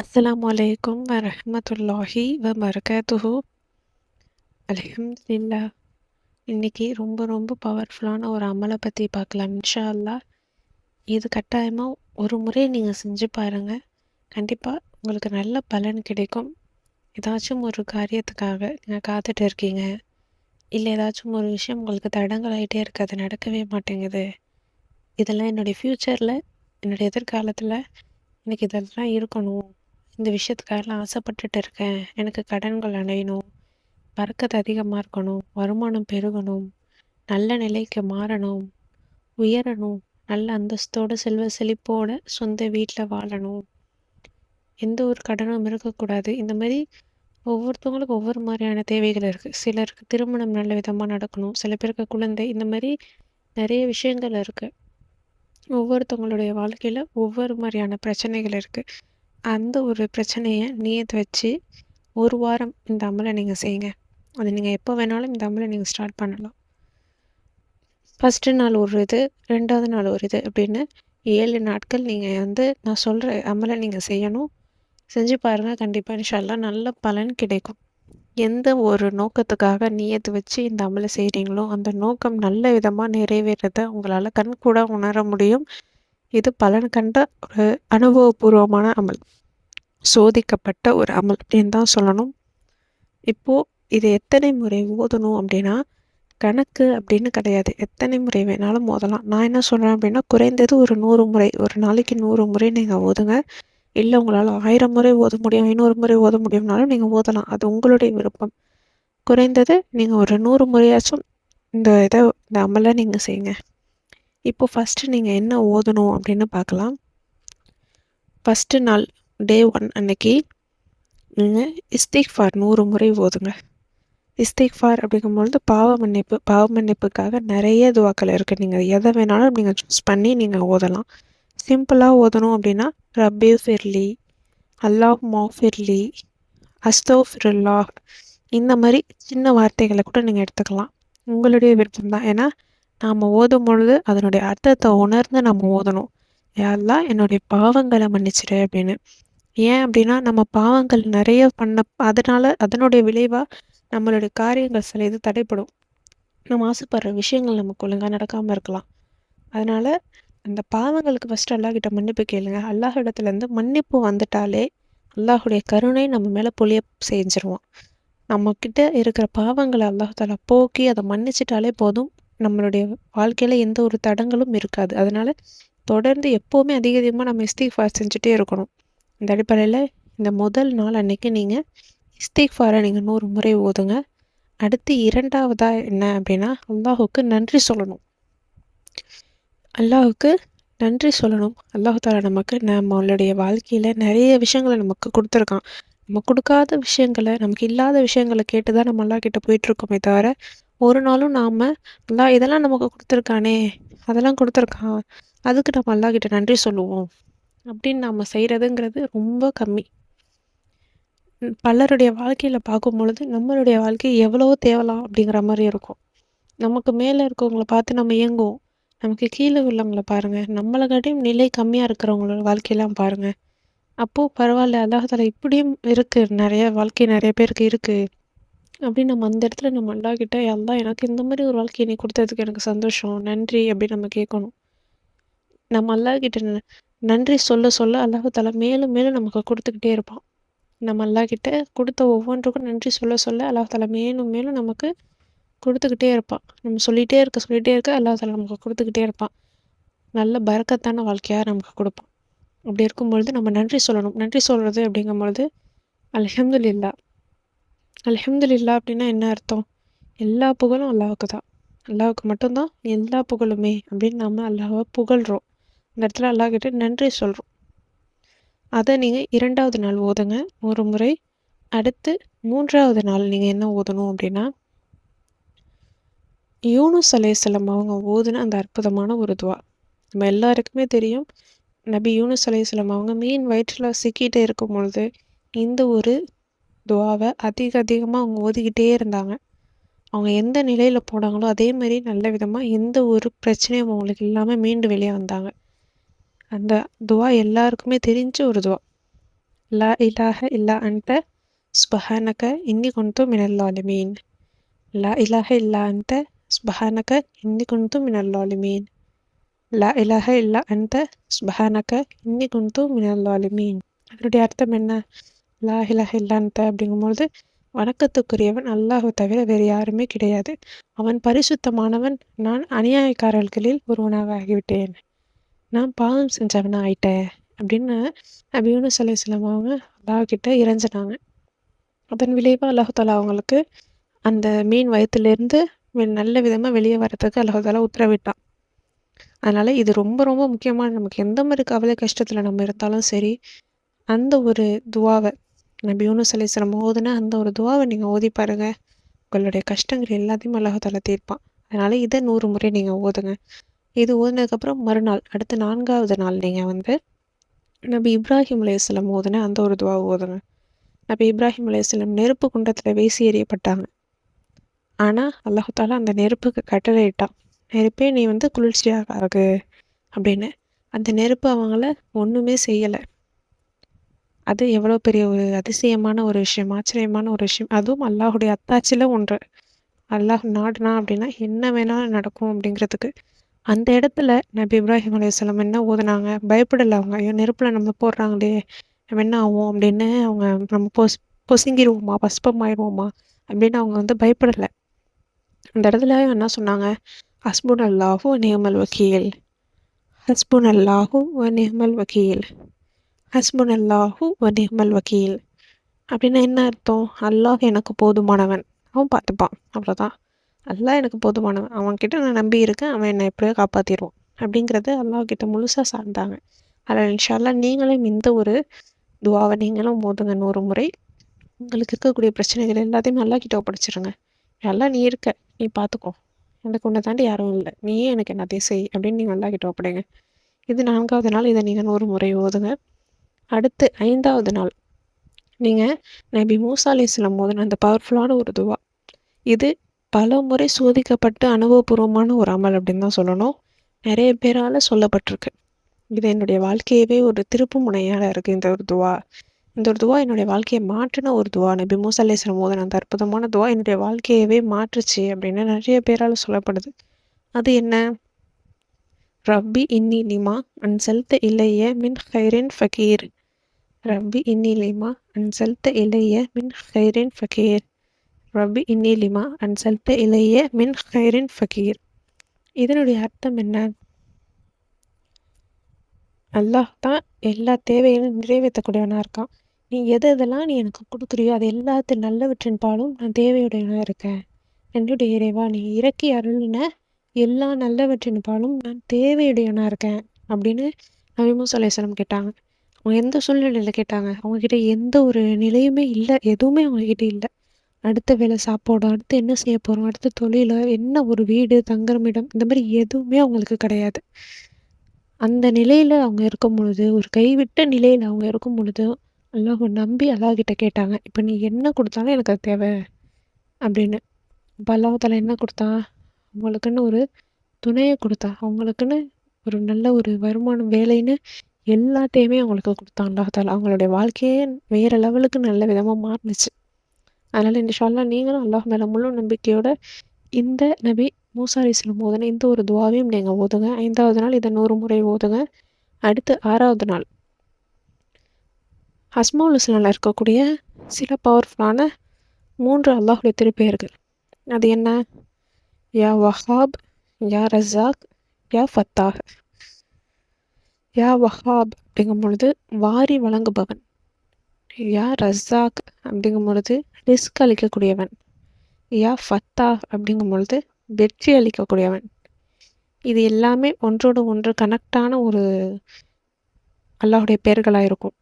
அஸ்ஸலாமு அலைக்கும் வரஹ்மத்துல்லாஹி வபரகாத்துஹு இல்லா இன்றைக்கி ரொம்ப ரொம்ப பவர்ஃபுல்லான ஒரு அமலை பற்றி பார்க்கலாம். இன்ஷா அல்லாஹ் இது கட்டாயமாக ஒரு முறை நீங்கள் செஞ்சு பாருங்கள் கண்டிப்பாக உங்களுக்கு நல்ல பலன் கிடைக்கும். ஏதாச்சும் ஒரு காரியத்துக்காக நீங்கள் காத்துட்டு இருக்கீங்க. இல்லை ஏதாச்சும் ஒரு விஷயம் உங்களுக்கு தடங்கள் ஆகிட்டே இருக்கு. அது நடக்கவே மாட்டேங்குது. இதெல்லாம் என்னுடைய ஃப்யூச்சரில் என்னுடைய எதிர்காலத்தில் எனக்கு இதெல்லாம் இருக்கணும். இந்த விஷயத்துக்காகலாம் ஆசைப்பட்டுட்டு இருக்கேன் எனக்கு கடன்கள் அடையணும். பறக்கத்து அதிகமாக இருக்கணும். வருமானம் பெருகணும். நல்ல நிலைக்கு மாறணும். உயரணும். நல்ல அந்தஸ்தோடு செல்வ செழிப்போட சொந்த வீட்டில் வாழணும். எந்த ஒரு கடனும் இருக்கக்கூடாது. இந்த மாதிரி ஒவ்வொருத்தவங்களுக்கும் ஒவ்வொரு மாதிரியான தேவைகள் இருக்குது சிலருக்கு திருமணம் நல்ல விதமாக நடக்கணும். சில பேருக்கு குழந்தை. இந்த மாதிரி நிறைய விஷயங்கள் இருக்குது ஒவ்வொருத்தவங்களுடைய வாழ்க்கையில் ஒவ்வொரு மாதிரியான பிரச்சனைகள் இருக்குது அந்த ஒரு பிரச்சனையை நியத்து வச்சு ஒரு வாரம் இந்த அமலை நீங்கள் செய்யுங்க. அது நீங்கள் எப்போ வேணாலும் இந்த அமலை நீங்கள் ஸ்டார்ட் பண்ணலாம். ஃபஸ்ட்டு நாள் ஒரு இது ரெண்டாவது நாள் ஒரு இது அப்படின்னு ஏழு நாட்கள் நீங்கள் வந்து நான் சொல்கிற அமலை நீங்கள் செய்யணும். செஞ்சு பாருங்கள் கண்டிப்பாக இன்ஷால்லாம் நல்ல பலன் கிடைக்கும். எந்த ஒரு நோக்கத்துக்காக நீயத்து வச்சு இந்த அமலை செய்கிறீங்களோ அந்த நோக்கம் நல்ல விதமாக நிறைவேறதை உங்களால் கண்கூட உணர முடியும். இது பலன் கண்ட ஒரு அனுபவபூர்வமான அமல். சோதிக்கப்பட்ட ஒரு அமல் அப்படின்னு தான் சொல்லணும். இப்போது இது எத்தனை முறை ஓதணும் அப்படின்னா கணக்கு அப்படின்னு கிடையாது. எத்தனை முறை வேணாலும் ஓதலாம். நான் என்ன சொல்கிறேன் அப்படின்னா குறைந்தது ஒரு நூறு முறை ஒரு நாளைக்கு நூறு முறை நீங்கள் ஓதுங்க. இல்லை உங்களால் ஆயிரம் முறை ஓத முடியும் ஐநூறு முறை ஓத முடியும்னாலும் நீங்கள் ஓதலாம். அது உங்களுடைய விருப்பம். குறைந்தது நீங்கள் ஒரு நூறு முறையாச்சும் இந்த இதை இந்த அமலை நீங்கள் செய்யுங்க. இப்போ ஃபஸ்ட்டு நீங்கள் என்ன ஓதணும் அப்படின்னு பார்க்கலாம். ஃபஸ்ட்டு நாள் டே ஒன் அன்னைக்கு நீங்கள் இஸ்திக்ஃபார் நூறு முறை ஓதுங்க. இஸ்திக்ஃபார் அப்படிங்கும்பொழுது பாவ மன்னிப்பு பாவ மன்னிப்புக்காக நிறைய துவாக்கள் இருக்குது நீங்கள் எதை வேணாலும் நீங்கள் சூஸ் பண்ணி நீங்கள் ஓதலாம். சிம்பிளாக ஓதணும் அப்படின்னா ரப்பே ஃபிர்லி அல்லாஹ் மௌஃபிர்லி அஸ்தோஃபிருல்லா இந்த மாதிரி சின்ன வார்த்தைகளை கூட நீங்கள் எடுத்துக்கலாம். உங்களுடைய விருப்பம் தான் ஏன்னா நாம் ஓதும் பொழுது அதனுடைய அர்த்தத்தை உணர்ந்து நம்ம ஓதணும். யாரெல்லாம் என்னுடைய பாவங்களை மன்னிச்சிடு அப்படின்னு. ஏன் அப்படின்னா நம்ம பாவங்கள் நிறைய பண்ண அதனால் அதனுடைய விளைவாக நம்மளுடைய காரியங்கள் சில இது தடைப்படும். நம்ம ஆசைப்படுற விஷயங்கள் நமக்கு ஒழுங்காக நடக்காமல் இருக்கலாம். அதனால் அந்த பாவங்களுக்கு ஃபஸ்ட்டு அல்லாஹ்கிட்ட மன்னிப்பு கேளுங்க. அல்லாஹ் இடத்துலேருந்து மன்னிப்பு வந்துட்டாலே அல்லாஹுடைய கருணை நம்ம மேலே பொழிய செஞ்சிருவான். நம்மக்கிட்ட இருக்கிற பாவங்களை அல்லாஹால போக்கி அதை மன்னிச்சிட்டாலே போதும். நம்மளுடைய வாழ்க்கையில் எந்த ஒரு தடங்களும் இருக்காது. அதனால் தொடர்ந்து எப்போவுமே அதிக அதிகமாக நம்ம இஸ்திக்ஃபார் செஞ்சுட்டே இருக்கணும். இந்த அடிப்படையில் இந்த முதல் நாள் அன்னைக்கு நீங்கள் இஸ்திக்ஃபாரை நீங்கள் நூறு முறை ஓதுங்க. அடுத்து இரண்டாவதாக என்ன அப்படின்னா அல்லாஹுக்கு நன்றி சொல்லணும். அல்லாஹுக்கு நன்றி சொல்லணும். அல்லாஹு தாலா நமக்கு நம்மளுடைய வாழ்க்கையில் நிறைய விஷயங்களை நமக்கு கொடுத்துருக்கான். நம்ம கொடுக்காத விஷயங்களை நமக்கு இல்லாத விஷயங்களை கேட்டு தான் நம்ம அல்லா கிட்ட போயிட்டுருக்கோமே தவிர ஒரு நாளும் நாம் அல்லா இதெல்லாம் நமக்கு கொடுத்துருக்கானே அதெல்லாம் கொடுத்துருக்கான் அதுக்கு நம்ம அல்லா கிட்ட நன்றி சொல்லுவோம் அப்படின்னு நாம் செய்கிறதுங்கிறது ரொம்ப கம்மி. பலருடைய வாழ்க்கையில் பார்க்கும் பொழுது நம்மளுடைய வாழ்க்கை எவ்வளவோ தேவலாம் அப்படிங்கிற மாதிரி இருக்கும். நமக்கு மேலே இருக்கவங்களை பார்த்து நம்ம இயங்குவோம். நமக்கு கீழே உள்ளவங்கள பாருங்கள் நம்மளை காட்டியும் நிலை கம்மியாக இருக்கிறவங்களோட வாழ்க்கையெல்லாம் பாருங்கள் அப்போது பரவாயில்ல அல்லாஹால இப்படியும் இருக்குது நிறைய வாழ்க்கை நிறைய பேருக்கு இருக்குது அப்படின்னு நம்ம அந்த இடத்துல நம்ம அல்லாஹ்கிட்ட எல்லாம் எனக்கு இந்த மாதிரி ஒரு வாழ்க்கையை நீ கொடுத்ததுக்கு எனக்கு சந்தோஷம். நன்றி அப்படின்னு நம்ம கேட்கணும். நம்ம அல்லாஹ்கிட்ட நன்றி சொல்ல சொல்ல அல்லாஹால மேலும் மேலும் நமக்கு கொடுத்துக்கிட்டே இருப்பான். நம்ம அல்லாஹ்கிட்ட கொடுத்த ஒவ்வொன்றுக்கும் நன்றி சொல்ல சொல்ல அல்லாஹால மேலும் மேலும் நமக்கு கொடுத்துக்கிட்டே இருப்பான். நம்ம சொல்லிகிட்டே இருக்க சொல்லிகிட்டே இருக்க அல்லாஹால நமக்கு கொடுத்துக்கிட்டே இருப்பான். நல்ல பறக்கத்தான வாழ்க்கையாக நமக்கு கொடுப்பான். அப்படி இருக்கும் பொழுது நம்ம நன்றி சொல்லணும். நன்றி சொல்கிறது அப்படிங்கும்பொழுது பொழுது அல்ஹம்துலில்லா அல்ஹம்துலில்லா அப்படின்னா என்ன அர்த்தம்? எல்லா புகழும் அல்லாவுக்கு தான். அல்லாவுக்கு மட்டும்தான் எல்லா புகழுமே அப்படின்னு நம்ம அல்லாவை புகழ்கிறோம் இந்த இடத்துல அல்லாஹ்கிட்ட நன்றி சொல்கிறோம் அதை நீங்கள் இரண்டாவது நாள் ஓதுங்க. ஒரு முறை அடுத்து மூன்றாவது நாள் நீங்கள் என்ன ஓதணும் அப்படின்னா யூனுஸ் அலையம் அவங்க ஓதுன அந்த அற்புதமான ஒரு துவா. நம்ம எல்லாருக்குமே தெரியும் நபி யூனுஸ் அலையம் அவங்க மீன் வயிற்றில் சிக்கிட்டே இருக்கும் பொழுது இந்த ஒரு துவாவை அதிக அதிகமாக அவங்க ஓதிக்கிட்டே இருந்தாங்க. அவங்க எந்த நிலையில் போனாங்களோ அதே மாதிரி நல்ல விதமாக எந்த ஒரு பிரச்சனையும் அவங்களுக்கு இல்லாமல் மீண்டு வெளியே வந்தாங்க. அந்த துவா எல்லாருக்குமே தெரிஞ்ச ஒரு துவா. லா இலாஹ இல்லா அன்த ஸ்பஹானக இன்னி குன்து மினல் லாலிமீன். லா இலாஹ இல்லா அன்த ஸ்பஹானக இன்னி குன்து மினல் லாலிமீன். லா இலாஹ இல்லா அன்த ஸ்பஹானக இன்னி குன்து மினல் லாலிமீன். அதனுடைய அர்த்தம் என்ன? லா இலாஹ இல்லா அப்படிங்கும்பொழுது வணக்கத்துக்குரியவன் அல்லாஹு தவிர வேறு யாருமே கிடையாது. அவன் பரிசுத்தமானவன் நான் அநியாயக்காரர்களில் ஒருவனாக ஆகிவிட்டேன். நான் பாவம் செஞ்சவனா ஆயிட்டேன் அப்படின்னு நபி யூனுஸ் அலைஹிஸ்ஸலாம் அவங்க அல்லாஹ்கிட்ட இறைஞ்சினாங்க. அதன் விளைவாக அல்லாஹாலா அவங்களுக்கு அந்த மீன் வயிற்றுலேருந்து நல்ல விதமாக வெளியே வரத்துக்கு அல்லாஹாலா உத்தரவிட்டான். அதனால் இது ரொம்ப ரொம்ப முக்கியமான நமக்கு எந்த மாதிரி கவலை கஷ்டத்தில் நம்ம இருந்தாலும் சரி அந்த ஒரு துவாவை நபி யூனுஸ் ஓதுன அந்த ஒரு துவாவை நீங்கள் ஓதி பாருங்கள் உங்களுடைய கஷ்டங்கள் எல்லாத்தையும் அல்லாஹால தீர்ப்பான். அதனால் இதை நூறு முறை நீங்கள் ஓதுங்க. இது ஓதுனதுக்கப்புறம் மறுநாள் அடுத்த நான்காவது நாள் நீங்கள் வந்து நபி இப்ராஹிம் அலையாஸ்லம் ஓதுன அந்த ஒரு துவா ஓதுங்க. நபி இப்ராஹிம் அலையாஸ்லம் நெருப்பு குண்டத்தில் வீசி எறியப்பட்டாங்க. ஆனால் அல்லாஹால அந்த நெருப்புக்கு கட்டளையிட்டான் நெருப்பே நீ வந்து குளிர்ச்சியாக ஆகு அப்படின்னு. அந்த நெருப்பு அவங்கள ஒன்றுமே செய்யலை. அது எவ்வளோ பெரிய ஒரு அதிசயமான ஒரு விஷயம் ஆச்சரியமான ஒரு விஷயம். அதுவும் அல்லாஹுடைய அத்தாட்சியில் ஒன்று. அல்லாஹ் நாடுனா அப்படின்னா என்ன வேணாலும் நடக்கும் அப்படிங்கிறதுக்கு. அந்த இடத்துல நபி இப்ராஹிம் அலையாம் என்ன ஓதுனாங்க? பயப்படலை அவங்க. ஐயோ நெருப்பில் நம்ம போடுறாங்களே. நம்ம என்ன ஆகும் அப்படின்னு அவங்க நம்ம பொஸ் பொசுங்கிடுவோமா பஸ்பம் ஆயிடுவோமா அப்படின்னு அவங்க வந்து பயப்படலை. அந்த இடத்துல என்ன சொன்னாங்க? ஹஸ்புன் அல்லாஹூ நியமல் வக்கீல். ஹஸ்புன் அல்லாஹூ நியமல் வக்கீல். ஹஸ்புன் அல்லாஹூ நியமல் வக்கீல் அப்படின்னா என்ன அர்த்தம்? அல்லாஹ் எனக்கு போதுமானவன். அவன் பார்த்துப்பான். அவ்வளோதான் அல்லாஹ் எனக்கு போதுமானவன். அவன்கிட்ட நான் நம்பி இருக்கேன். அவன் என்னை எப்படியோ காப்பாற்றிடுவான் அப்படிங்கிறது அல்லாஹ்கிட்ட முழுசாக சார்ந்தாங்க. அதில் இன்ஷால்லா நீங்களும் இந்த ஒரு துவாவை நீங்களும் மோதுங்க. நூறு முறை உங்களுக்கு இருக்கக்கூடிய பிரச்சனைகள் எல்லாத்தையும் நல்லா கிட்ட ஒப்படைச்சிருங்க. நல்லா நீ இருக்க. நீ பார்த்துக்கோ. எனக்கு உன்னை தாண்டி யாரும் இல்லை. நீயே எனக்கு என்னத்தையும் செய் அப்படின்னு நீங்கள் நல்லா கிட்ட ஒப்படைங்க. இது நான்காவது நாள். இதை நீங்கள் நூறு முறை ஓதுங்க. அடுத்து ஐந்தாவது நாள். நீங்கள் நபி மூசா அலிஸ்லாம் ஓதுன அந்த பவர்ஃபுல்லான ஒரு துவா. இது பல முறை சோதிக்கப்பட்டு அனுபவபூர்வமான ஒரு அமல் அப்படின்னு தான் சொல்லணும். நிறைய பேரால் சொல்லப்பட்டிருக்கு. இது என்னுடைய வாழ்க்கையவே ஒரு திருப்பு முனையாக இருக்குது இந்த ஒரு துவா. இந்த ஒரு துவா என்னுடைய வாழ்க்கையை மாற்றின ஒரு துவா. நபி மூசா அலிஸ்லாம் ஓதுன அந்த அற்புதமான துவா என்னுடைய வாழ்க்கையவே மாற்றுச்சு அப்படின்னு நிறைய பேரால் சொல்லப்படுது. அது என்ன? ரப்பி இன்னி அன் செலுத்த இல்லையே மின் ஹைரின் ஃபகீர். ரப்பி இன்னி லிமா அன்சல்த இலைய மின் ஹைரின் ஃபகீர் ரப்பி இன்னி லிமா அன்சல்த இலைய மின் ஹைரின் ஃபகீர் இதனுடைய அர்த்தம் என்ன? அல்லாஹ் தான் எல்லா தேவைகளும் நிறைவேற்றக்கூடியவனாக இருக்கான். நீ எது எதெல்லாம் நீ எனக்கு கொடுக்குறியோ அது எல்லாத்து நல்லவற்றின் பாலும் நான் தேவையுடையவனாக இருக்கேன். என்னுடைய இறைவா நீ இறக்கி அருளின எல்லா நல்லவற்றின் பாலும் நான் தேவையுடையவனாக இருக்கேன் அப்படின்னு நபிமூஸ் அலையம் கேட்டாங்க. அவங்க எந்த சூழ்நிலையில் கேட்டாங்க? அவங்கக்கிட்ட எந்த ஒரு நிலையுமே இல்லை. எதுவுமே அவங்கக்கிட்ட இல்லை. அடுத்த வேலை சாப்பாடு அடுத்து என்ன செய்ய போகிறோம் அடுத்த தொழில என்ன ஒரு வீடு தங்குறமிடம் இந்த மாதிரி எதுவுமே அவங்களுக்கு கிடையாது. அந்த நிலையில் அவங்க இருக்கும் பொழுது ஒரு கைவிட்ட நிலையில் அவங்க இருக்கும் பொழுது அல்லாஹ் நம்பி அல்லாஹ்கிட்ட கேட்டாங்க. இப்போ நீ என்ன கொடுத்தாலும் எனக்கு அது தேவை அப்படின்னு. இப்போ அல்லாஹால என்ன கொடுத்தா? அவங்களுக்குன்னு ஒரு துணையை கொடுத்தா. அவங்களுக்குன்னு ஒரு நல்ல ஒரு வருமானம் வேலைன்னு எல்லாத்தையுமே அவங்களுக்கு கொடுத்தான் அல்லாஹால அவங்களுடைய வாழ்க்கையே வேறு லெவலுக்கு நல்ல விதமாக மாறுனுச்சு. அதனால் இந்த ஷால்லாம் நீங்களும் அல்லாஹ் மேலே முழு நம்பிக்கையோட இந்த நபி மூசாரி செல்லும் ஓதுன இந்த ஒரு துவாவையும் நீங்கள் ஓதுங்க. ஐந்தாவது நாள் இதை நூறு முறை ஓதுங்க. அடுத்து ஆறாவது நாள். ஹஸ்மால் இஸ்லாமில் இருக்கக்கூடிய சில பவர்ஃபுல்லான மூன்று அல்லாஹுடைய திருப்பெயர்கள். அது என்ன? யா வஹாப் யா ரஸாக் யா ஃபத்தாஹ். யா வஹாப் அப்படிங்கும் பொழுது வாரி வழங்குபவன். யா ரஸாக் அப்படிங்கும் பொழுது ரிஸ்க் அளிக்கக்கூடியவன். யா ஃபத்தா அப்படிங்கும் பொழுது வெற்றி அளிக்கக்கூடியவன். இது எல்லாமே ஒன்றோடு ஒன்று கனெக்டான ஒரு அல்லாஹுடைய பெயர்களாக இருக்கும்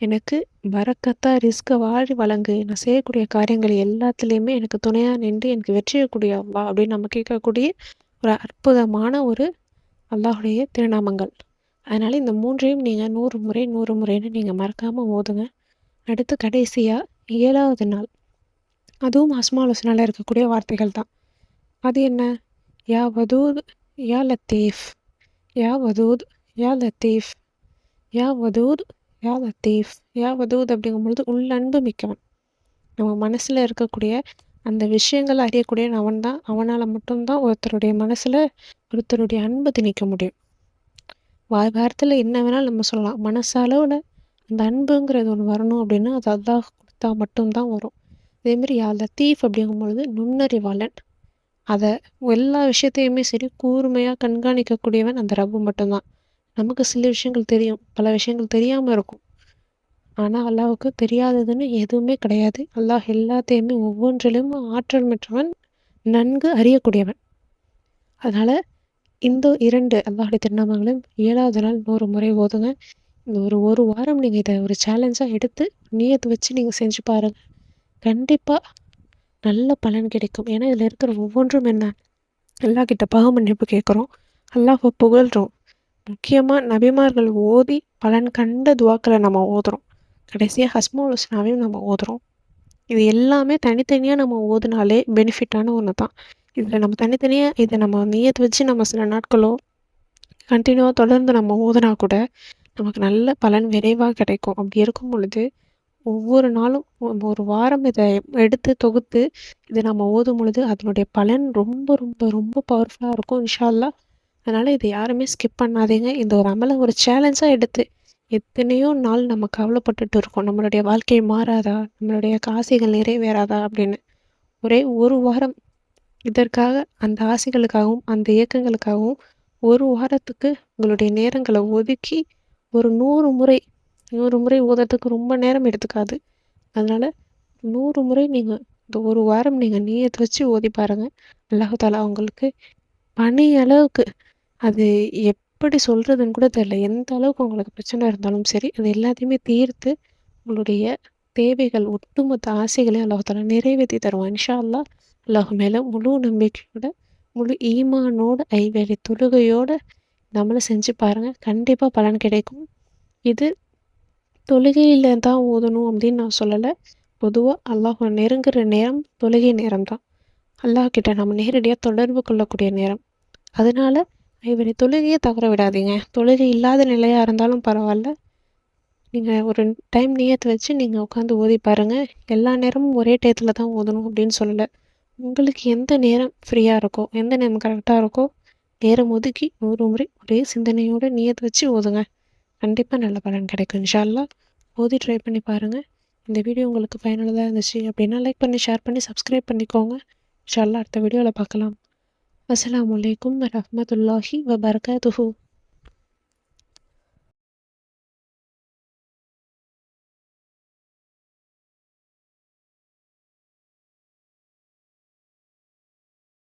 எனக்கு பறக்கத்தா ரிஸ்க்கை வாரி வழங்கு நான் செய்யக்கூடிய காரியங்கள் எல்லாத்துலேயுமே எனக்கு துணையாக நின்று எனக்கு வெற்றியக்கூடிய வா அப்படின்னு நம்ம கேட்கக்கூடிய ஒரு அற்புதமான ஒரு அல்லாஹுடைய திருநாமங்கள். அதனால் இந்த மூன்றையும் நீங்கள் நூறு முறை நூறு முறைன்னு நீங்கள் மறக்காமல் ஓதுங்க. அடுத்து கடைசியாக ஏழாவது நாள். அதுவும் அஸ்மாலோசனால் இருக்கக்கூடிய வார்த்தைகள் தான். அது என்ன? யா வதூத் யா லத்தீஃப். யா வதூத் யா லத்தீஃப். யா வதூத் யா லத்தீஃப். யா வதூத் அப்படிங்கும்பொழுது உள்ளன்பு மிக்கவன். நம்ம மனசில் இருக்கக்கூடிய அந்த விஷயங்கள் அறியக்கூடிய அவன் தான். அவனால் மட்டும்தான் ஒருத்தருடைய மனசில் ஒருத்தருடைய அன்பு திணிக்க முடியும். வாய் வாரத்தில் என்ன வேணாலும் நம்ம சொல்லலாம். மனசளவில் அந்த அன்புங்கிறது ஒன்று வரணும் அப்படின்னா அது அல்லாஹ் கொடுத்தா மட்டும்தான் வரும். அதேமாரி யா லத்தீஃப் அப்படிங்கும்பொழுது நுண்ணறிவாளன். அதை எல்லா விஷயத்தையுமே சரி கூர்மையாக கண்காணிக்கக்கூடியவன் அந்த ரப்பு மட்டும்தான். நமக்கு சில விஷயங்கள் தெரியும். பல விஷயங்கள் தெரியாமல் இருக்கும். ஆனால் அல்லாவுக்கு தெரியாததுன்னு எதுவுமே கிடையாது. அல்லாஹ் எல்லாத்தையுமே ஒவ்வொன்றிலும் ஆற்றல் பெற்றவன் நன்கு அறியக்கூடியவன். அதனால் இந்த இரண்டு அல்லாஹுடைய திருநாமங்களும் ஏழாவது நாள் நூறு முறை ஓதுங்க. இந்த ஒரு ஒரு வாரம் நீங்கள் இதை ஒரு சேலஞ்சாக எடுத்து நியத்து வச்சு நீங்கள் செஞ்சு பாருங்கள் கண்டிப்பாக நல்ல பலன் கிடைக்கும். ஏன்னா இதில் இருக்கிற ஒவ்வொன்றும் என்ன? எல்லா கிட்ட பாவ மன்னிப்பு கேட்குறோம். அல்லாஹை புகழ்கிறோம் முக்கியமாக நபிமார்கள் ஓதி பலன் கண்ட துவாக்களை நம்ம ஓதுறோம். கடைசியாக ஹஸ்மோலோசனாவையும் நம்ம ஓதுறோம். இது எல்லாமே தனித்தனியாக நம்ம ஓதுனாலே பெனிஃபிட்டான ஒன்று தான் இதில் நம்ம தனித்தனியாக இதை நம்ம நியத்து வச்சு நம்ம சில நாட்களோ கண்டினியூவாக தொடர்ந்து நம்ம ஓதுனா கூட நமக்கு நல்ல பலன் விரைவாக கிடைக்கும். அப்படி இருக்கும் பொழுது ஒவ்வொரு நாளும் ஒரு வாரம் இதை எடுத்து தொகுத்து இதை நம்ம ஓதும் பொழுது அதனுடைய பலன் ரொம்ப ரொம்ப ரொம்ப பவர்ஃபுல்லாக இருக்கும் இன்ஷால்லா அதனால் இதை யாருமே ஸ்கிப் பண்ணாதீங்க. இந்த ஒரு அமலை ஒரு சேலஞ்சாக எடுத்து எத்தனையோ நாள் நம்ம கவலைப்பட்டுட்டு இருக்கோம். நம்மளுடைய வாழ்க்கை மாறாதா? நம்மளுடைய ஆசைகள் நிறைவேறாதா? அப்படின்னு ஒரே ஒரு வாரம் இதற்காக அந்த ஆசைகளுக்காகவும் அந்த இயக்கங்களுக்காகவும் ஒரு வாரத்துக்கு உங்களுடைய நேரங்களை ஒதுக்கி ஒரு நூறு முறை நூறு முறை ஓதுறதுக்கு ரொம்ப நேரம் எடுத்துக்காது. அதனால் நூறு முறை நீங்கள் இந்த ஒரு வாரம் நீங்கள் நீயத்தை வச்சு ஓதி பாருங்கள் அல்லாஹாலா உங்களுக்கு பனி அளவுக்கு அது எப்படி சொல்கிறதுன்னு கூட தெரியல. எந்த அளவுக்கு உங்களுக்கு பிரச்சனை இருந்தாலும் சரி அது எல்லாத்தையுமே தீர்த்து உங்களுடைய தேவைகள் ஒட்டுமொத்த ஆசைகளையும் அல்லாஹாலா நிறைவேற்றி தருவான். இன்ஷா அல்லாஹ் அல்லாஹ் மேலே முழு நம்பிக்கையோட முழு ஈமானோட ஐவேளை தொழுகையோட நம்மளும் செஞ்சு பாருங்கள் கண்டிப்பாக பலன் கிடைக்கும். இது தொழுகையில் தான் ஓதணும் அப்படின்னு நான் சொல்லலை. பொதுவாக அல்லாஹ் நெருங்குற நேரம் தொழுகை நேரம் தான். அல்லாஹ் கிட்ட நம்ம நேரடியாக தொடர்பு கொள்ளக்கூடிய நேரம். அதனால இவரை தொழுகையை தவற விடாதீங்க. தொழுகை இல்லாத நிலையாக இருந்தாலும் பரவாயில்ல. நீங்கள் ஒரு டைம் நியத்து வச்சு நீங்கள் உட்காந்து ஓதி பாருங்கள் எல்லா நேரமும் ஒரே டயத்தில் தான் ஓதணும் அப்படின்னு சொல்லலை. உங்களுக்கு எந்த நேரம் ஃப்ரீயாக இருக்கோ எந்த நேரம் கரெக்டாக இருக்கோ நேரம் ஒதுக்கி நூறு முறை ஒரே சிந்தனையோடு நியத்து வச்சு ஓதுங்க. கண்டிப்பாக நல்ல பலன் கிடைக்கும் இன்ஷால்லா ஓதி ட்ரை பண்ணி பாருங்கள் இந்த வீடியோ உங்களுக்கு பயனுள்ளதாக இருந்துச்சு அப்படின்னா லைக் பண்ணி ஷேர் பண்ணி சப்ஸ்கிரைப் பண்ணிக்கோங்க. இன்ஷால்லா அடுத்த வீடியோவில் பார்க்கலாம். அஸ்லாம் வலைக்கம் வரமத்துல்லாஹி வபரகாத்துஹு.